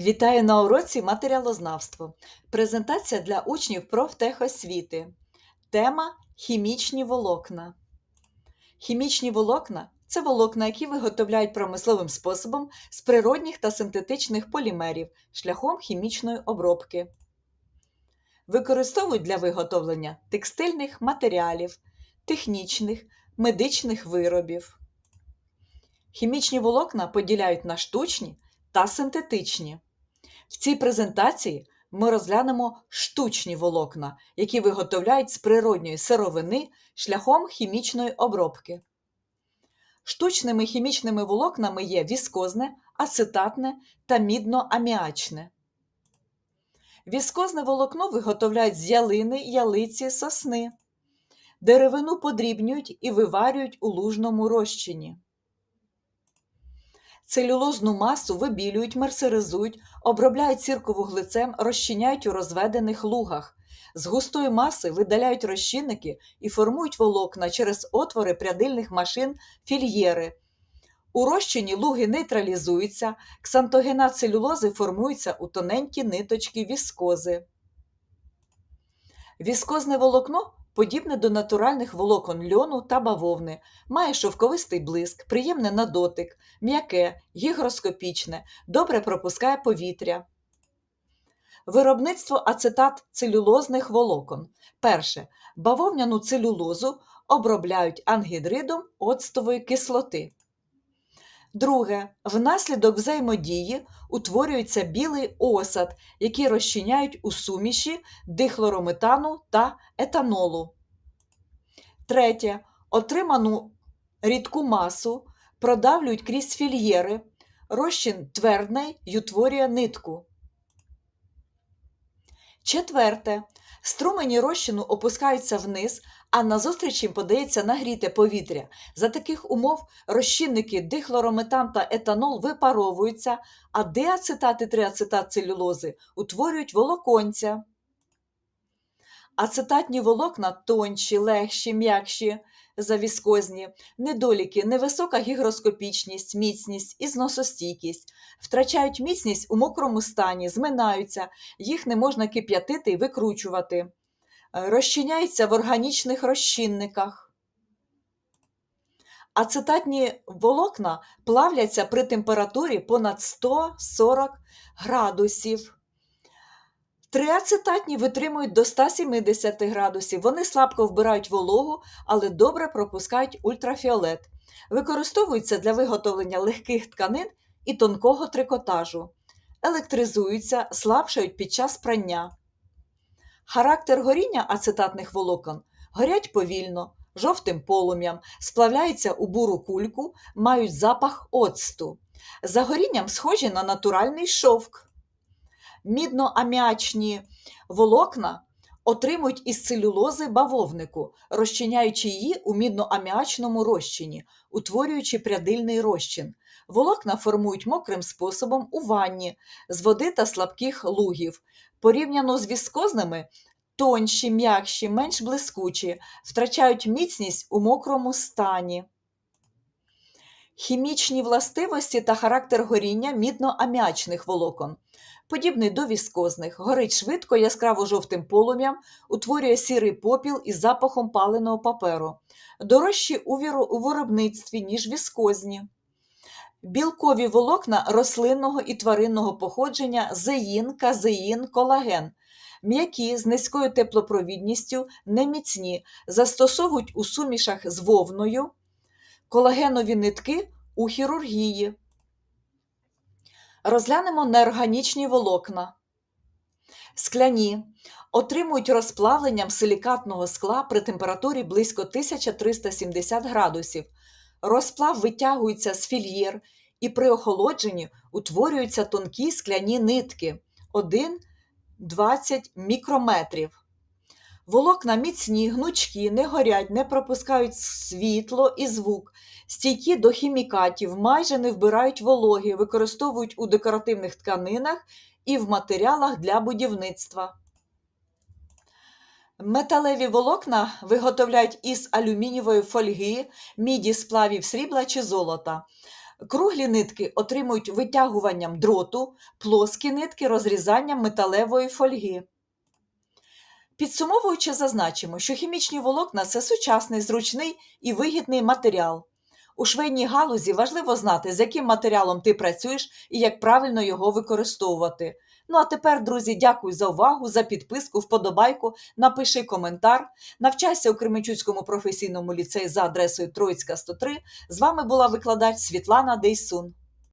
Вітаю на уроці матеріалознавство. Презентація для учнів профтехосвіти. Тема хімічні волокна. Хімічні волокна це волокна, які виготовляють промисловим способом з природних та синтетичних полімерів шляхом хімічної обробки. Використовують для виготовлення текстильних матеріалів, технічних, медичних виробів. Хімічні волокна поділяють на штучні та синтетичні. В цій презентації ми розглянемо штучні волокна, які виготовляють з природньої сировини шляхом хімічної обробки. Штучними хімічними волокнами є віскозне, ацетатне та мідно-аміачне. Віскозне волокно виготовляють з ялини, ялиці, сосни. Деревину подрібнюють і виварюють у лужному розчині. Целюлозну масу вибілюють, мерсеризують, обробляють сірковуглецем, розчиняють у розведених лугах. З густої маси видаляють розчинники і формують волокна через отвори прядильних машин фільєри. У розчині луги нейтралізуються, ксантогенат целюлози формується у тоненькі ниточки віскози. Віскозне волокно подібне до натуральних волокон льону та бавовни, має шовковистий блиск, приємне на дотик, м'яке, гігроскопічне, добре пропускає повітря. Виробництво ацетат целюлозних волокон. Перше. Бавовняну целюлозу обробляють ангідридом оцтової кислоти. Друге. Внаслідок взаємодії утворюється білий осад, який розчиняють у суміші дихлорометану та етанолу. Третє. Отриману рідку масу продавлюють крізь фільєри. Розчин твердний й утворює нитку. Четверте. Струмені розчину опускаються вниз, а назустріч їм подається нагріте повітря. За таких умов розчинники дихлорометан та етанол випаровуються, а диацетат і триацетат целюлози утворюють волоконця. Ацетатні волокна тонші, легші, м'якші за віскозні, недоліки, невисока гігроскопічність, міцність і зносостійкість, втрачають міцність у мокрому стані, зминаються, їх не можна кип'ятити і викручувати, е, розчиняються в органічних розчинниках. Ацетатні волокна плавляться при температурі понад 140 градусів. Триацетатні витримують до 170 градусів. Вони слабко вбирають вологу, але добре пропускають ультрафіолет. Використовуються для виготовлення легких тканин і тонкого трикотажу. Електризуються, слабшають під час прання. Характер горіння ацетатних волокон горять повільно, жовтим полум'ям, сплавляються у буру кульку, мають запах оцту. За горінням схожі на натуральний шовк мідно-аміачні волокна отримують із целюлози бавовнику, розчиняючи її у мідно-аміачному розчині, утворюючи прядильний розчин. Волокна формують мокрим способом у ванні з води та слабких лугів. Порівняно з віскозними, тонші, м'якші, менш блискучі, втрачають міцність у мокрому стані. Хімічні властивості та характер горіння мідно-аміачних волокон. Подібний до віскозних, горить швидко, яскраво жовтим полум'ям, утворює сірий попіл із запахом паленого паперу, дорожчі у виробництві, ніж віскозні. Білкові волокна рослинного і тваринного походження зеїн, казеїн, колаген. М'які з низькою теплопровідністю, неміцні, застосовують у сумішах з вовною, колагенові нитки у хірургії. Розглянемо неорганічні волокна. Скляні отримують розплавленням силікатного скла при температурі близько 1370 градусів. Розплав витягується з фільєр і при охолодженні утворюються тонкі скляні нитки 1-20 мікрометрів. Волокна міцні, гнучкі, не горять, не пропускають світло і звук, стійкі до хімікатів, майже не вбирають вологи, використовують у декоративних тканинах і в матеріалах для будівництва. Металеві волокна виготовляють із алюмінієвої фольги, міді сплавів срібла чи золота. Круглі нитки отримують витягуванням дроту, плоскі нитки розрізанням металевої фольги. Підсумовуючи, зазначимо, що хімічні волокна це сучасний, зручний і вигідний матеріал. У швейній галузі важливо знати, з яким матеріалом ти працюєш і як правильно його використовувати. Ну а тепер, друзі, дякую за увагу, за підписку, вподобайку, напиши коментар. Навчайся у Кременчуцькому професійному ліцеї за адресою Троїцька 103. З вами була викладач Світлана Дейсун.